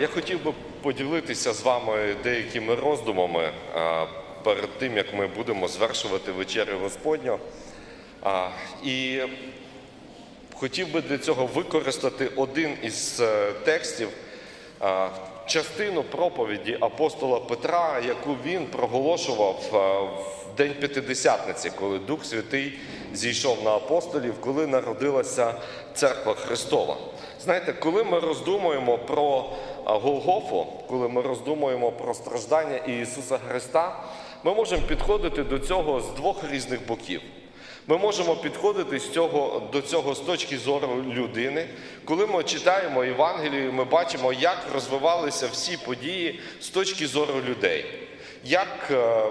Я хотів би поділитися з вами деякими роздумами перед тим, як ми будемо звершувати вечерю Господню. І хотів би для цього використати один із е, текстів, частину проповіді апостола Петра, яку він проголошував в День П'ятидесятниці, коли Дух Святий зійшов на апостолів, коли народилася церква Христова. Знаєте, коли ми роздумуємо про Голгофу, коли ми роздумуємо про страждання Ісуса Христа, ми можемо підходити до цього з двох різних боків. Ми можемо підходити з цього, до цього з точки зору людини. Коли ми читаємо Євангелію, ми бачимо, як розвивалися всі події з точки зору людей. Як е,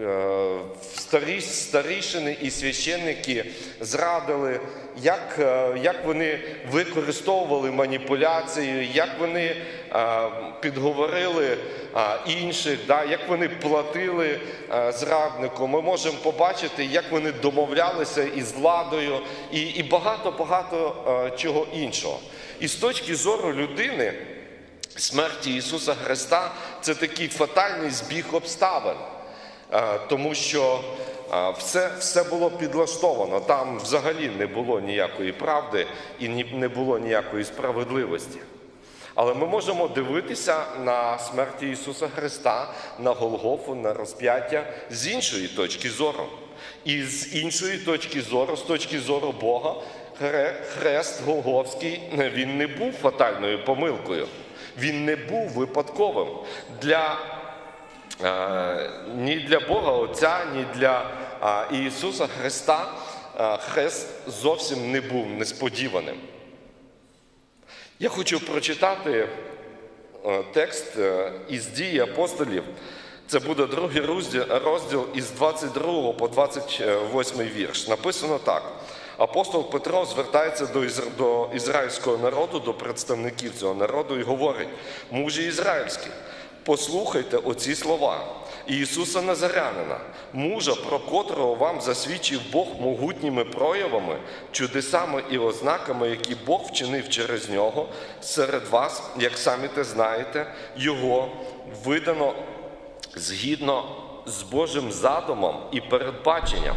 е, старі, старішини і священники зрадили, як, е, як вони використовували маніпуляцію, як вони е, підговорили е, інших, як вони платили зраднику. Ми можемо побачити, як вони домовлялися із владою і, і багато-багато е, чого іншого. І з точки зору людини, смерті Ісуса Христа це такий фатальний збіг обставин. Тому що все, все було підлаштовано. Там взагалі не було ніякої правди і не було ніякої справедливості. Але ми можемо дивитися на смерть Ісуса Христа, на Голгофу, на розп'яття з іншої точки зору. І з іншої точки зору, з точки зору Бога, хрест Голговський він не був фатальною помилкою. Він не був випадковим. Для Е, ні для Бога Отця, ні для Ісуса Христа хрест зовсім не був несподіваним. Я хочу прочитати е, текст е, із дії апостолів. Це буде другий розділ, із 22 по 28 вірш. Написано так. Апостол Петро звертається до ізраїльського народу, до представників цього народу і говорить: мужі ізраїльські, послухайте оці слова. Ісуса Назарянина, мужа, про котрого вам засвідчив Бог могутніми проявами, чудесами і ознаками, які Бог вчинив через нього серед вас, як самі те знаєте, його видано згідно з Божим задумом і передбаченням.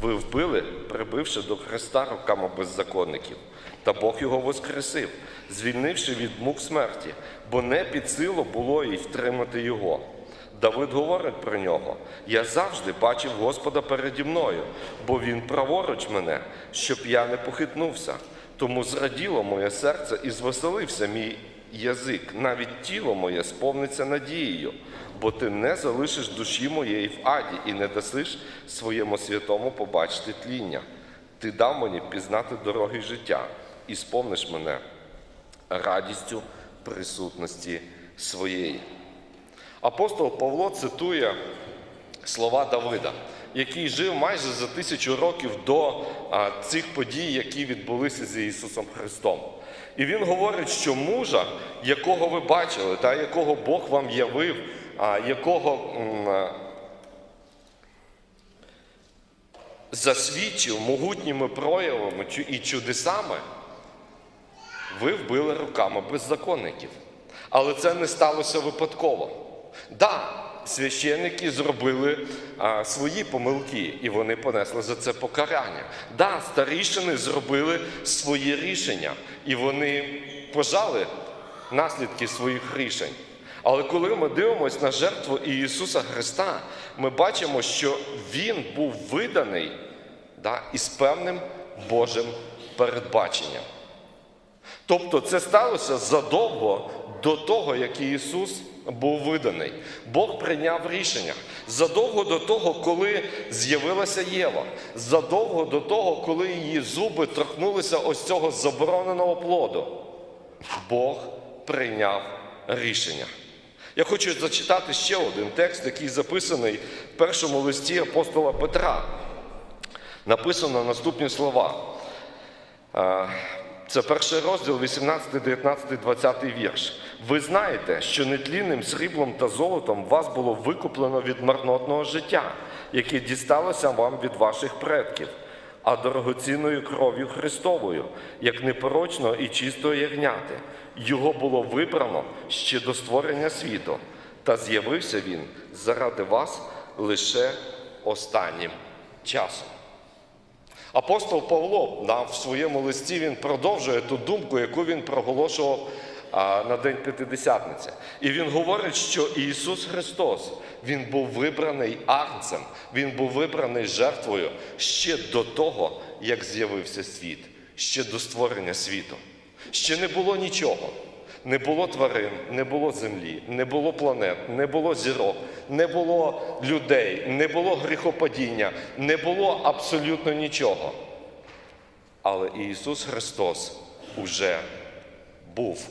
Ви вбили, прибивши до Христа руками беззаконників, та Бог його воскресив, звільнивши від мук смерті, бо не під силу було їй втримати його. Давид говорить про нього: Я завжди бачив Господа переді мною, бо він праворуч мене, щоб я не похитнувся. Тому зраділо моє серце і звеселився мій язик, навіть тіло моє сповниться надією, бо ти не залишиш душі моєї в аді і не дасиш своєму святому побачити тління. Ти дав мені пізнати дороги життя і сповниш мене радістю присутності своєї. Апостол Павло цитує слова Давида, який жив майже за тисячу років до цих подій, які відбулися з Ісусом Христом. І він говорить, що мужа, якого ви бачили, та якого Бог вам явив, якого засвідчив могутніми проявами і чудесами, ви вбили руками беззаконників. Але це не сталося випадково. Да, священники зробили а, свої помилки, і вони понесли за це покарання. Да, старішини зробили свої рішення, і вони пожали наслідки своїх рішень. Але коли ми дивимося на жертву Ісуса Христа, ми бачимо, що Він був виданий да, із певним Божим передбаченням. Тобто це сталося задовго до того, як Ісус був виданий. Бог прийняв рішення. Задовго до того, коли з'явилася Єва, задовго до того, коли її зуби торкнулися ось цього забороненого плоду. Бог прийняв рішення. Я хочу зачитати ще один текст, який записаний в першому листі апостола Петра. Написано наступні слова. Е, Це перший розділ, 18, 19, 20 вірш. Ви знаєте, що нетлінним сріблом та золотом вас було викуплено від марнотного життя, яке дісталося вам від ваших предків. а дорогоцінною кров'ю Христовою, як непорочного і чистого ягняти. Його було вибрано ще до створення світу, та з'явився він заради вас лише останнім часом. Апостол Павло в своєму листі він продовжує ту думку, яку він проголошував на День П'ятидесятниці. І він говорить, що Ісус Христос Він був вибраний агнцем, Він був вибраний жертвою ще до того, як з'явився світ, ще до створення світу. Ще не було нічого. Не було тварин, не було землі, не було планет, не було зірок, не було людей, не було гріхопадіння, не було абсолютно нічого. Але Ісус Христос уже був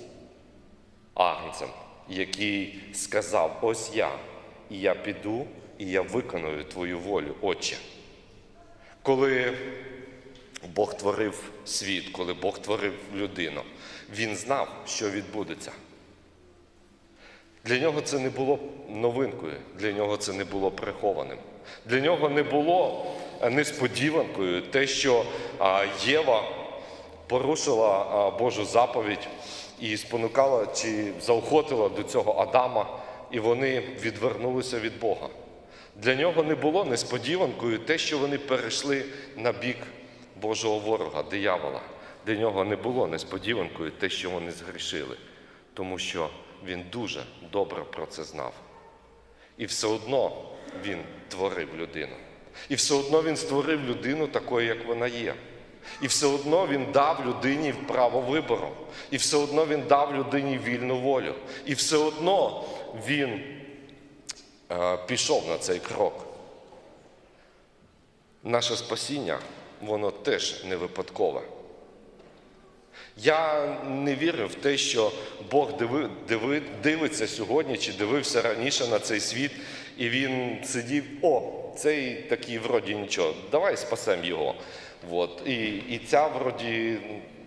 агнцем, який сказав: Ось я, і я піду, і я виконую твою волю, Отче. Коли Бог творив світ, коли Бог творив людину, він знав, що відбудеться. Для нього це не було новинкою, для нього це не було прихованим. Для нього не було несподіванкою те, що Єва порушила Божу заповідь і спонукала чи заохотила до цього Адама, і вони відвернулися від Бога. Для нього не було несподіванкою те, що вони перейшли на бік Божого ворога, диявола. Для нього не було несподіванкою те, що вони згрішили, тому що він дуже добре про це знав. І все одно він творив людину. І все одно він створив людину такою, як вона є. І все одно він дав людині право вибору. І все одно він дав людині вільну волю. І все одно він е, пішов на цей крок. Наше спасіння, воно теж не випадкове. Я не вірю в те, що Бог диви, диви, дивиться сьогодні чи дивився раніше на цей світ, і він сидів, о, цей такий вроді нічого, давай спасемо його. От. І, і ця вроді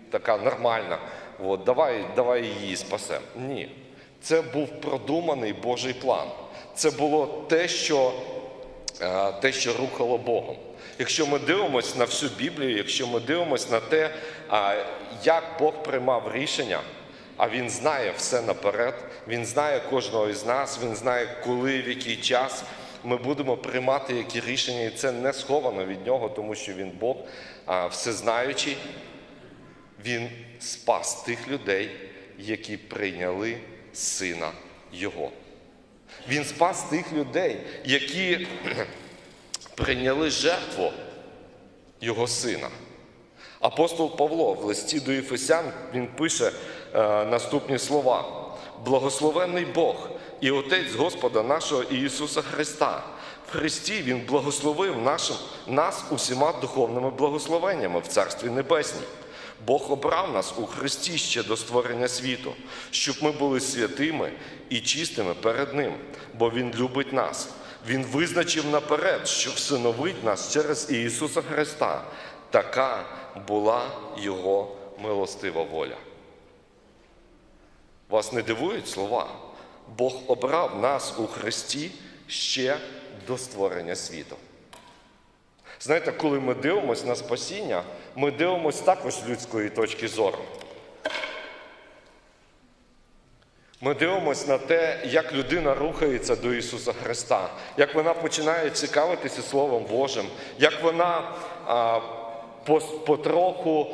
така нормальна, от, давай, давай її спасемо. Ні. Це був продуманий Божий план. Це було те, що, е, те, що рухало Богом. Якщо ми дивимося на всю Біблію, якщо ми дивимося на те, як Бог приймав рішення, а Він знає все наперед, Він знає кожного із нас, Він знає, коли, в який час ми будемо приймати які рішення, і це не сховано від нього, тому що він Бог всезнаючий. Він спас тих людей, які прийняли сина Його. Він спас тих людей, які прийняли жертву Його сина. Апостол Павло в листі до Єфесян він пише е, наступні слова: Благословенний Бог і Отець Господа нашого Ісуса Христа. В Христі Він благословив нашим, нас усіма духовними благословеннями в Царстві Небесній. Бог обрав нас у Христі ще до створення світу, щоб ми були святими і чистими перед Ним, бо Він любить нас. Він визначив наперед, що всиновить нас через Ісуса Христа. Така була Його милостива воля. Вас не дивують слова? Бог обрав нас у Христі ще до створення світу. Знаєте, коли ми дивимося на спасіння, ми дивимося також з людської точки зору. Ми дивимося на те, як людина рухається до Ісуса Христа, як вона починає цікавитися Словом Божим, як вона а, потроху,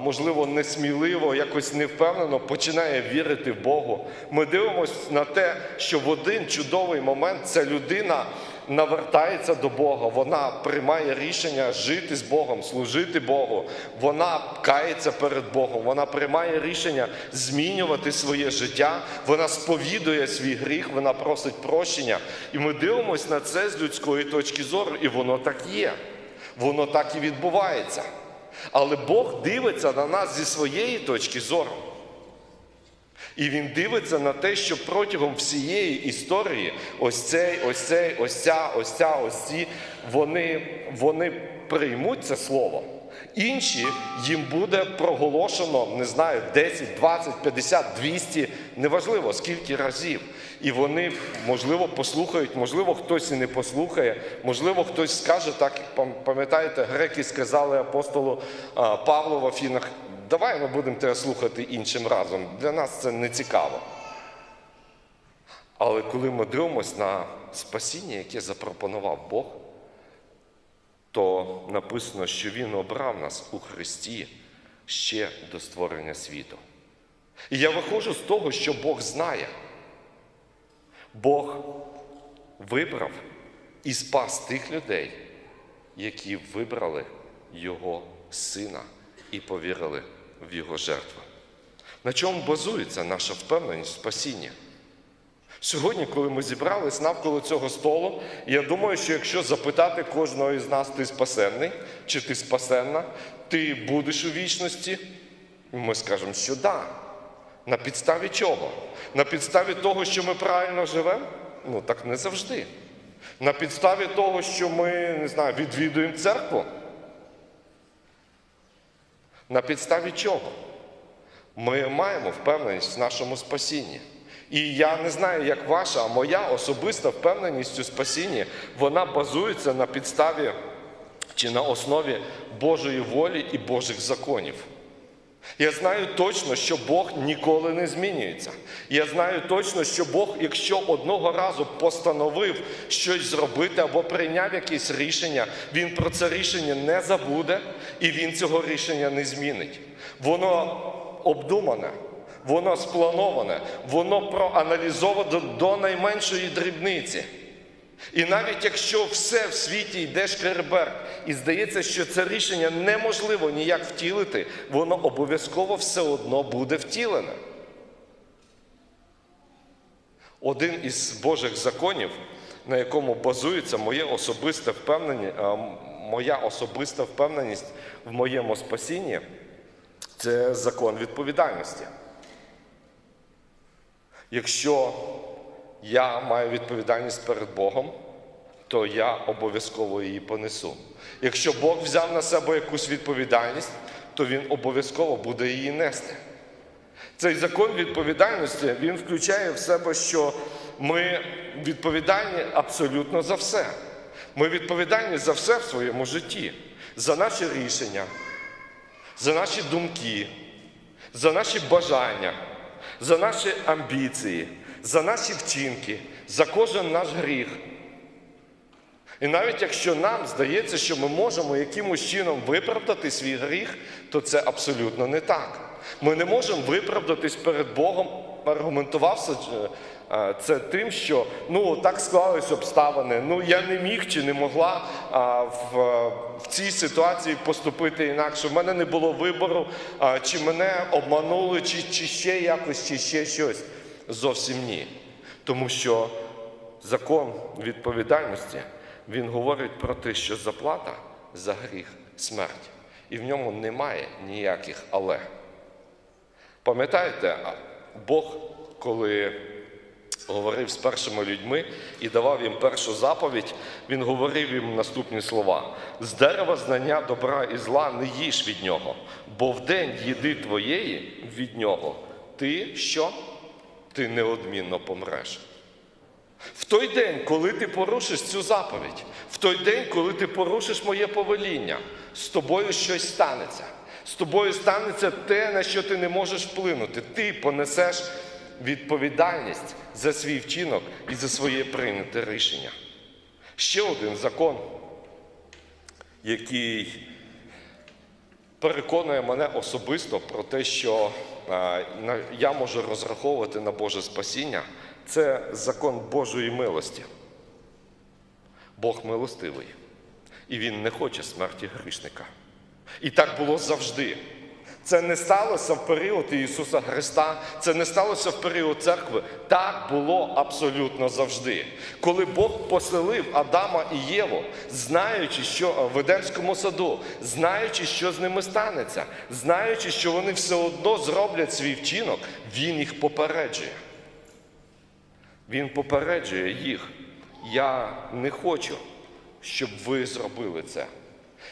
можливо, несміливо, якось невпевнено починає вірити в Богу. Ми дивимося на те, що в один чудовий момент ця людина навертається до Бога, вона приймає рішення жити з Богом, служити Богу, вона кається перед Богом, вона приймає рішення змінювати своє життя, вона сповідує свій гріх, вона просить прощення. І ми дивимося на це з людської точки зору, і воно так є. Воно так і відбувається. Але Бог дивиться на нас зі своєї точки зору. І він дивиться на те, що протягом всієї історії ось цей, ось цей, ось ця, ось ця, ось ці, вони, вони приймуть це слово. Інші їм буде проголошено, не знаю, 10, 20, 50, 200, неважливо скільки разів. І вони, можливо, послухають, можливо, хтось і не послухає, можливо, хтось скаже, так як пам'ятаєте, греки сказали апостолу Павлу в Афінах, давай ми будемо тебе слухати іншим разом. Для нас це не цікаво. Але коли ми дивимося на спасіння, яке запропонував Бог, то написано, що Він обрав нас у Христі ще до створення світу. І я виходжу з того, що Бог знає. Бог вибрав і спас тих людей, які вибрали Його Сина і повірили в Його жертву. На чому базується наша впевненість в спасінні? Сьогодні, коли ми зібрались навколо цього столу, я думаю, що якщо запитати кожного із нас, ти спасенний чи ти спасенна, ти будеш у вічності, ми скажемо, що да. На підставі чого? На підставі того, що ми правильно живемо? Ну так не завжди. На підставі того, що ми не знаю, відвідуємо церкву. На підставі чого? Ми маємо впевненість в нашому спасінні. І я не знаю, як ваша, а моя особиста впевненість у спасінні, вона базується на підставі чи на основі Божої волі і Божих законів. Я знаю точно, що Бог ніколи не змінюється. Я знаю точно, що Бог, якщо одного разу постановив щось зробити або прийняв якесь рішення, Він про це рішення не забуде і Він цього рішення не змінить. Воно обдумане, воно сплановане, воно проаналізовано до найменшої дрібниці. І навіть якщо все в світі йде шкереберт, і здається, що це рішення неможливо ніяк втілити, воно обов'язково все одно буде втілене. Один із Божих законів, на якому базується моє особисте впевнення, моя особиста впевненість в моєму спасінні, це закон відповідальності. Якщо я маю відповідальність перед Богом, то я обов'язково її понесу. Якщо Бог взяв на себе якусь відповідальність, то Він обов'язково буде її нести. Цей закон відповідальності він включає в себе, що ми відповідальні абсолютно за все. Ми відповідальні за все в своєму житті, за наші рішення, за наші думки, за наші бажання, за наші амбіції, за наші вчинки, за кожен наш гріх. І навіть якщо нам здається, що ми можемо якимось чином виправдати свій гріх, то це абсолютно не так. Ми не можемо виправдатись перед Богом, аргументувався е, це тим, що ну так склались обставини. Ну я не міг чи не могла а, в, в цій ситуації поступити інакше. В мене не було вибору, а, чи мене обманули, чи, чи ще якось, чи ще щось. Зовсім ні. Тому що закон відповідальності він говорить про те, що заплата за гріх смерть. І в ньому немає ніяких але. Пам'ятаєте, Бог, коли говорив з першими людьми і давав їм першу заповідь, він говорив їм наступні слова: з дерева знання добра і зла не їж від нього, бо в день їди твоєї від нього, ти що? Ти неодмінно помреш. В той день, коли ти порушиш цю заповідь, в той день, коли ти порушиш моє повеління, з тобою щось станеться. З тобою станеться те, на що ти не можеш вплинути. Ти понесеш відповідальність за свій вчинок і за своє прийняте рішення. Ще один закон, який переконує мене особисто про те, що я можу розраховувати на Боже спасіння, це закон Божої милості. Бог милостивий, і Він не хоче смерті грішника. І так було завжди. Це не сталося в період Ісуса Христа, це не сталося в період церкви. Так було абсолютно завжди. Коли Бог поселив Адама і Єву, знаючи, що в Едемському саду, знаючи, що з ними станеться, знаючи, що вони все одно зроблять свій вчинок, Він їх попереджує. Він попереджує їх. Я не хочу, щоб ви зробили це.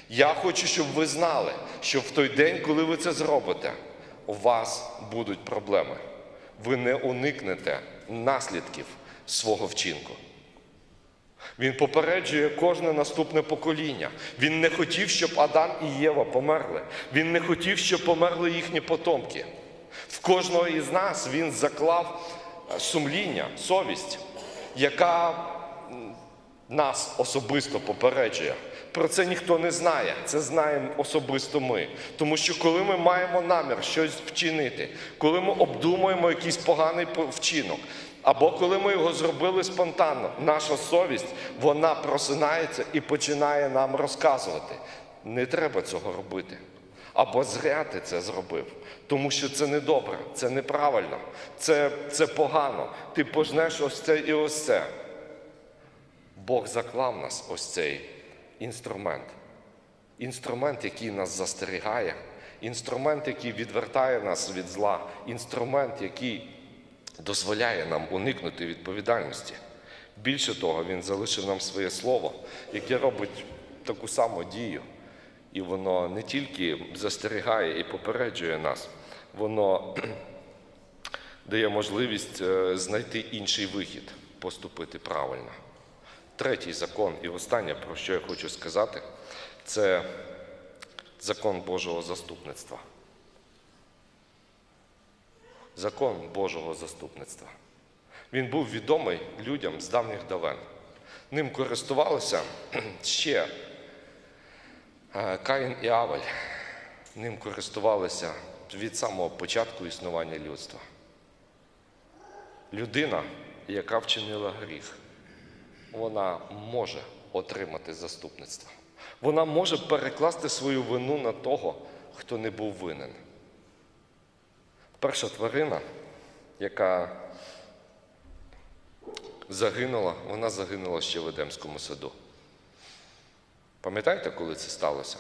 Я хочу, щоб ви знали, що в той день, коли ви це зробите, у вас будуть проблеми. Ви не уникнете наслідків свого вчинку. Він попереджує кожне наступне покоління. Він не хотів, щоб Адам і Єва померли. Він не хотів, щоб померли їхні потомки. В кожного із нас він заклав е, сумління, совість, яка нас особисто попереджує. Про це ніхто не знає, це знаємо особисто ми. Тому що коли ми маємо намір щось вчинити, коли ми обдумуємо якийсь поганий вчинок, або коли ми його зробили спонтанно, наша совість вона просинається і починає нам розказувати. Не треба цього робити. Або зря ти це зробив, тому що це недобре, це неправильно, це, це погано. Ти пожнеш ось це і ось це. Бог заклав нас ось цей інструмент. Інструмент, який нас застерігає, інструмент, який відвертає нас від зла, інструмент, який дозволяє нам уникнути відповідальності. Більше того, він залишив нам своє слово, яке робить таку саму дію. І воно не тільки застерігає і попереджує нас, воно дає можливість е, знайти інший вихід, поступити правильно. Третій закон і останнє, про що я хочу сказати, це закон Божого заступництва. Закон Божого заступництва. Він був відомий людям з давніх давен. Ним користувалися ще е, Каїн і Авель. Ним користувалися від самого початку існування людства. Людина, яка вчинила гріх, вона може отримати заступництво. Вона може перекласти свою вину на того, хто не був винен. Перша тварина, яка загинула, вона загинула ще в Едемському саду. Пам'ятаєте, коли це сталося?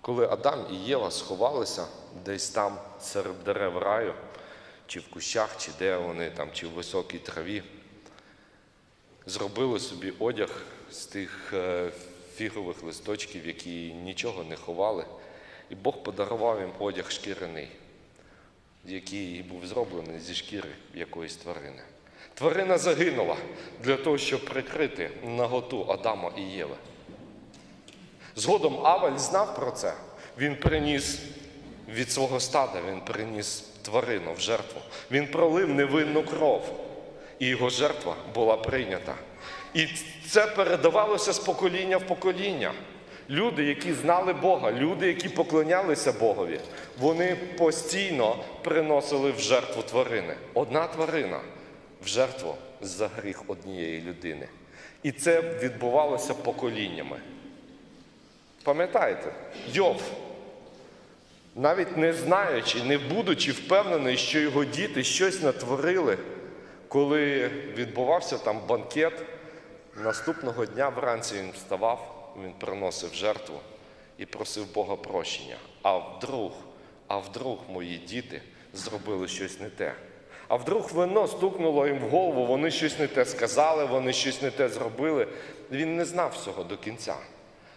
Коли Адам і Єва сховалися десь там серед дерев раю, чи в кущах, чи де вони там, чи в високій траві, зробили собі одяг з тих е, фігових листочків, які нічого не ховали, і Бог подарував їм одяг шкіряний, який був зроблений зі шкіри якоїсь тварини. Тварина загинула для того, щоб прикрити наготу Адама і Єви. Згодом Авель знав про це. Він приніс від свого стада, він приніс тварину в жертву. Він пролив невинну кров, і його жертва була прийнята. І це передавалося з покоління в покоління. Люди, які знали Бога, люди, які поклонялися Богові, вони постійно приносили в жертву тварини. Одна тварина в жертву за гріх однієї людини. І це відбувалося поколіннями. Пам'ятаєте, Йов, навіть не знаючи, не будучи впевнений, що його діти щось натворили, коли відбувався там банкет, наступного дня вранці він вставав, він приносив жертву і просив Бога прощення. А вдруг, а вдруг мої діти зробили щось не те. А вдруг вино стукнуло їм в голову, вони щось не те сказали, вони щось не те зробили. Він не знав всього до кінця.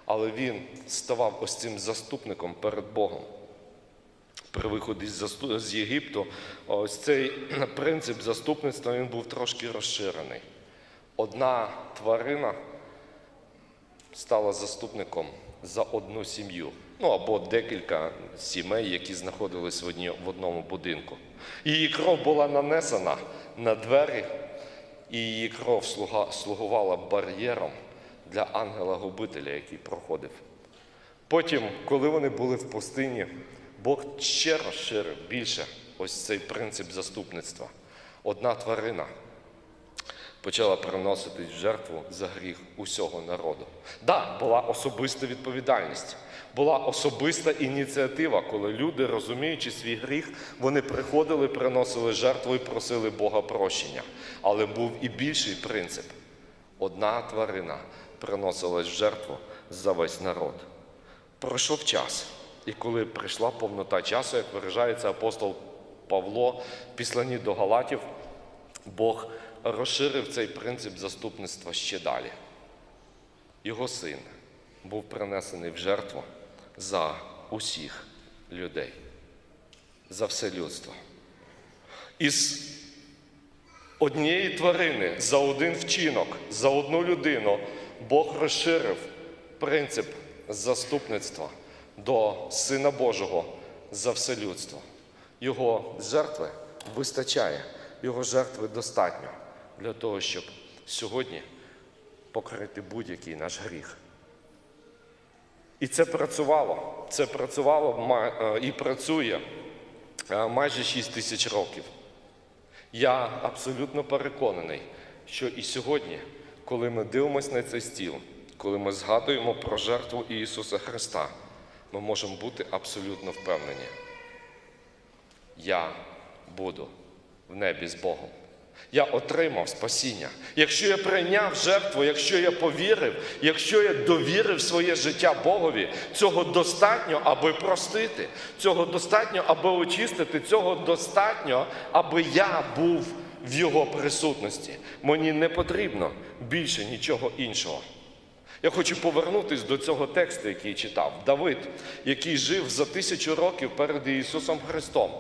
Але він ставав ось цим заступником перед Богом. При виході з Єгипту ось цей принцип заступництва він був трошки розширений. Одна тварина стала заступником за одну сім'ю, ну або декілька сімей, які знаходились в, одні, в одному будинку. Її кров була нанесена на двері, і її кров слуга, слугувала бар'єром для ангела-губителя, який проходив. Потім, коли вони були в пустині, Бог ще розширив більше ось цей принцип заступництва. Одна тварина почала приносити в жертву за гріх усього народу. Да, була особиста відповідальність, була особиста ініціатива, коли люди, розуміючи свій гріх, вони приходили, приносили жертву і просили Бога прощення. Але був і більший принцип. Одна тварина приносилась в жертву за весь народ. Пройшов час, і коли прийшла повнота часу, як виражається апостол Павло, в післанні до Галатів, Бог розширив цей принцип заступництва ще далі. Його син, був принесений в жертву за усіх людей, за все людство. Із однієї тварини за один вчинок, за одну людину Бог розширив принцип заступництва до Сина Божого за все людство. Його жертви вистачає, його жертви достатньо для того, щоб сьогодні покрити будь-який наш гріх. І це працювало. Це працювало е, і працює е, майже 6 тисяч років. Я абсолютно переконаний, що і сьогодні, коли ми дивимося на цей стіл, коли ми згадуємо про жертву Ісуса Христа, ми можемо бути абсолютно впевнені. Я буду в небі з Богом. Я отримав спасіння. Якщо я прийняв жертву, якщо я повірив, якщо я довірив своє життя Богові, цього достатньо, аби простити, цього достатньо, аби очистити, цього достатньо, аби я був в Його присутності. Мені не потрібно більше нічого іншого. Я хочу повернутися до цього тексту, який читав. Давид, який жив за тисячу років перед Ісусом Христом.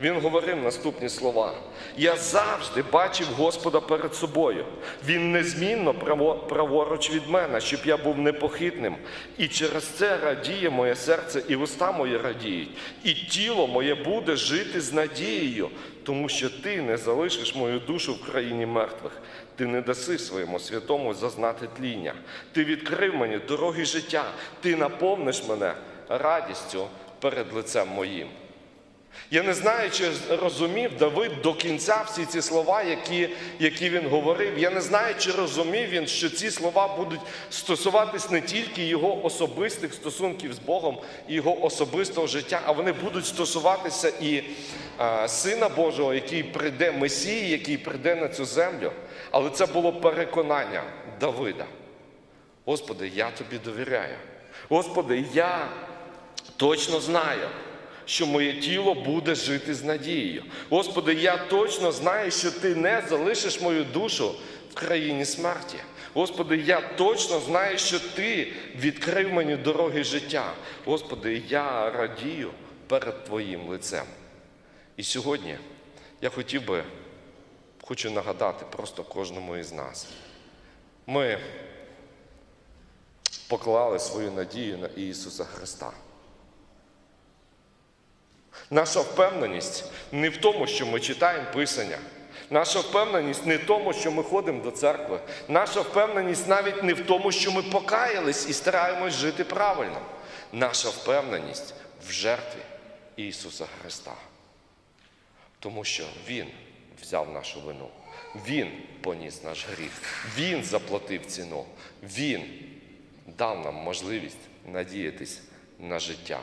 Він говорив наступні слова: Я завжди бачив Господа перед собою. Він незмінно право- праворуч від мене, щоб я був непохитним. І через це радіє моє серце, і уста мої радіють, і тіло моє буде жити з надією, тому що ти не залишиш мою душу в країні мертвих. Ти не даси своєму святому зазнати тління. Ти відкрив мені дороги життя, ти наповниш мене радістю перед лицем моїм. Я не знаю, чи розумів Давид до кінця всі ці слова, які, які він говорив. Я не знаю, чи розумів він, що ці слова будуть стосуватись не тільки його особистих стосунків з Богом і його особистого життя, а вони будуть стосуватися і е, Сина Божого, який прийде, Месії, який прийде на цю землю. Але це було переконання Давида. Господи, я тобі довіряю. Господи, я точно знаю, що моє тіло буде жити з надією. Господи, я точно знаю, що Ти не залишиш мою душу в країні смерті. Господи, я точно знаю, що Ти відкрив мені дороги життя. Господи, я радію перед Твоїм лицем. І сьогодні я хотів би, хочу нагадати просто кожному із нас. Ми поклали свою надію на Ісуса Христа. Наша впевненість не в тому, що ми читаємо Писання. Наша впевненість не в тому, що ми ходимо до церкви. Наша впевненість навіть не в тому, що ми покаялись і стараємось жити правильно. Наша впевненість в жертві Ісуса Христа. Тому що Він взяв нашу вину, Він поніс наш гріх, Він заплатив ціну, Він дав нам можливість надіятись на життя.